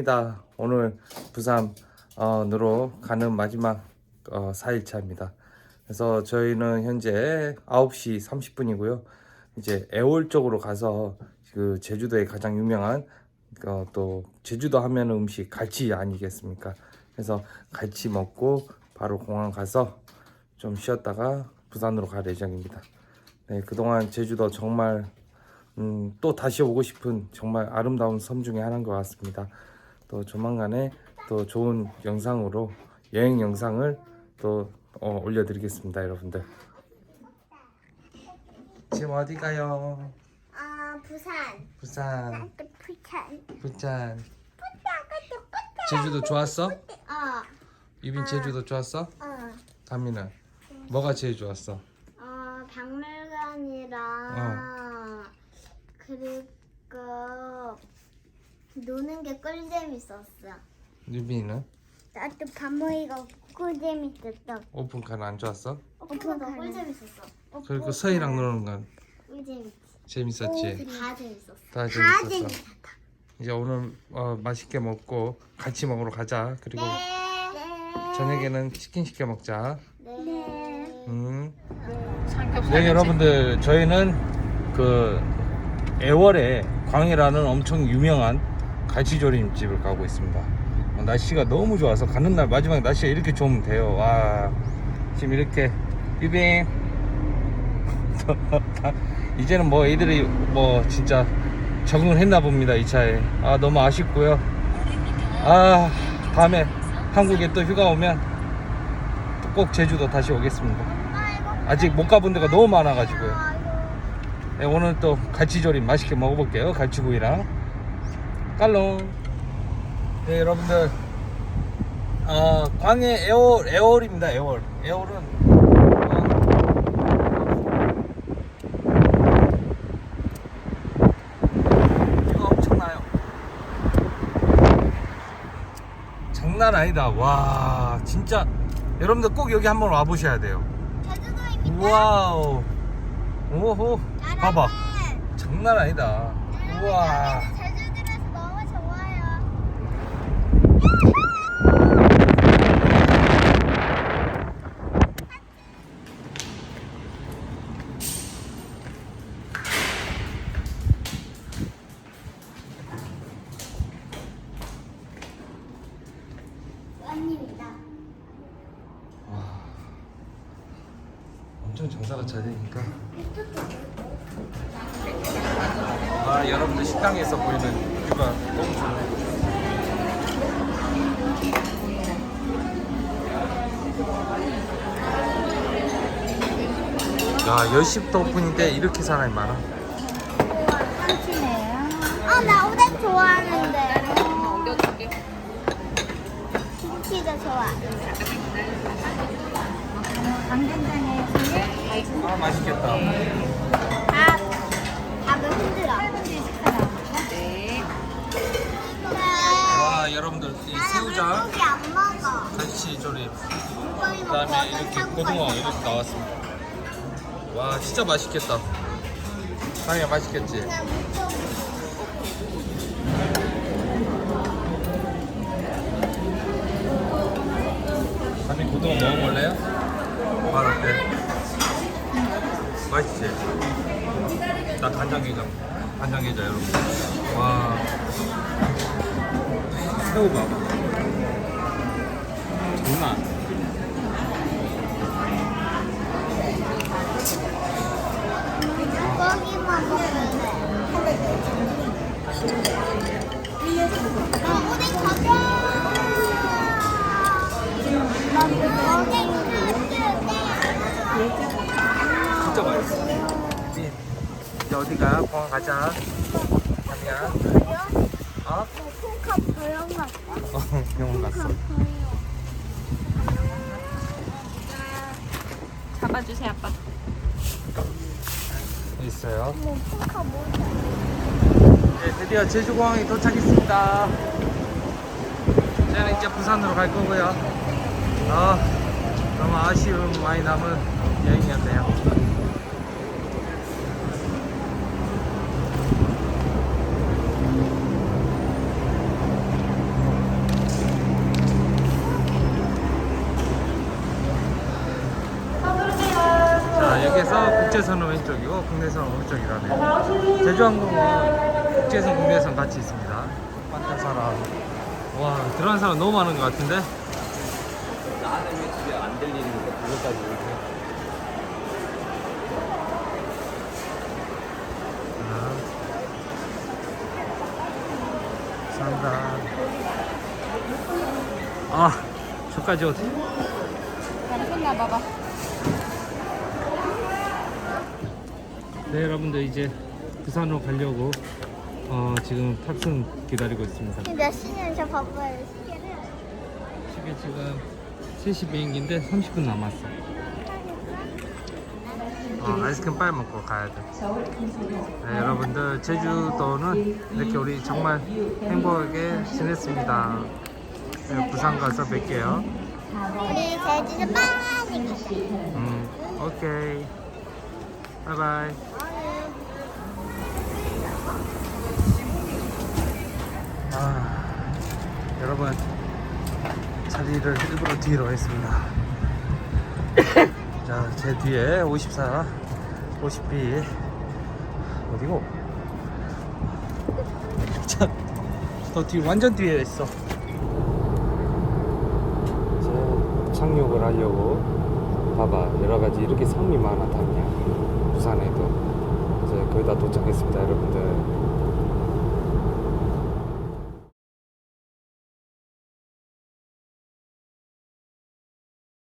반갑습니다. 오늘 부산으로 가는 마지막 어, 4일차입니다. 그래서 저희는 현재 9시 30분이고요. 이제 애월 쪽으로 가서 그 제주도의 가장 유명한 어, 또 제주도 하면 음식 갈치 아니겠습니까? 그래서 갈치 먹고 바로 공항 가서 좀 쉬었다가 부산으로 갈 예정입니다. 네, 그동안 제주도 정말 음, 또 다시 오고 싶은 정말 아름다운 섬 중에 하나인 것 같습니다. 또 조만간에 또 좋은 영상으로 여행 영상을 또 어, 올려드리겠습니다, 여러분들. 지금 어디 가요? 아 부산. 부산, 나도 부산. 부산. 제주도 좋았어? 어. 유빈 제주도 좋았어? 어. 다미는 뭐가 제일 좋았어? 어 박물관이랑 그리고 노는 게꿀 재밌었어. 유빈이는 나도 밥 먹이가 꿀 재밌었어. 오픈카는 안 좋았어? 오빠가 꿀 재밌었어. 그리고 서희랑 노는 건꿀 재밌. 재밌었지? 다 재밌었어. 다다 재밌었어. 재밌었다. 이제 오늘 어, 맛있게 먹고 같이 먹으러 가자. 그리고 네. 저녁에는 치킨 시켜 먹자. 네. 음. 네 여러분들 저희는 그 애월에 광이라는 엄청 유명한 갈치조림 집을 가고 있습니다. 어, 날씨가 너무 좋아서 가는 날 마지막에 날씨가 이렇게 좋으면 돼요. 와 지금 이렇게 유빙. 이제는 뭐 애들이 뭐 진짜 적응을 했나 봅니다 이 차에. 아 너무 아쉽고요. 아 다음에 한국에 또 휴가 오면 또꼭 제주도 다시 오겠습니다. 아직 못 가본 데가 너무 많아 가지고요. 네, 오늘 또 갈치조림 맛있게 먹어볼게요 갈치구이랑 깔롱. 네 여러분들. 어, 광해 애월 애월입니다 애월. 애월은 어, 이거 엄청나요. 장난 아니다. 와 진짜. 여러분들 꼭 여기 한번 와 보셔야 돼요. 제주도입니다. 와우. 오호. 봐봐. 장난 아니다. 우와 여기는 제주도라서 너무 좋아요. 아닙니다. 엄청 장사가 잘 되니까 아 여러분들 식당에서 보이는 뷰가 너무 좋네요 야 10시부터 오픈인데 이렇게 사람이 많아 아, 나 오뎅 좋아하는데. 김치도 좋아. 강된장에 아 맛있겠다 밥, 밥을 흔들어. 네. 와 여러분들 이 새우장 물고기 안 먹어. 갈치 조림 물고기 그 다음에 먹고 이렇게 어떤 고등어 거 이렇게 나왔습니다 와 진짜 맛있겠다 상이야 맛있겠지? 그냥 물고기. 아니 고등어 먹어볼래요? 맛 어때? 맛있지? 나 간장게장 간장게장 여러분 와. 새우 봐봐 어디가? 공항 가자 아니야 어? 콩카 보영 같아. 어 병원 갔어 잡아주세요 아빠. 있어요 뭐 콩카 뭐야? 네, 드디어 제주공항에 도착했습니다. 저는 이제 부산으로 갈 거고요. 아, 너무 아쉬움 많이 남은 여행이었네요. 국제선은 왼쪽이고 국내선은 오른쪽이라 네요. 제주항공은 국제선 국내선 같이 있습니다. 많은 사람. 와 들어간 사람 너무 많은 것 같은데? 나는 왜 집에 안 들리니까 그것까지 이렇게 감사합니다. 아, 저까지 어디? 손 놔봐봐. 네, 여러분들 이제 부산으로 가려고 어, 지금 탑승 기다리고 있습니다. 몇 시냐 저 봐봐요. 시계 지금 3시 비행기인데 30분 남았어. 어, 아이스크림 빨리 먹고 가야 돼. 네, 여러분들 제주도는 이렇게 우리 정말 행복하게 지냈습니다. 네, 부산 가서 뵐게요. 우리 제주도 많이 가자. 음, 오케이. 바이바이. 여러분 자리를 일부러 뒤로 했습니다. 자, 제 뒤에 54, 50B 어디고? 자, 더 뒤, 완전 뒤에 있어. 이제 착륙을 하려고 봐봐 여러 가지 이렇게 섬이 많아 닿냐 부산에도 이제 거의 다 도착했습니다 여러분들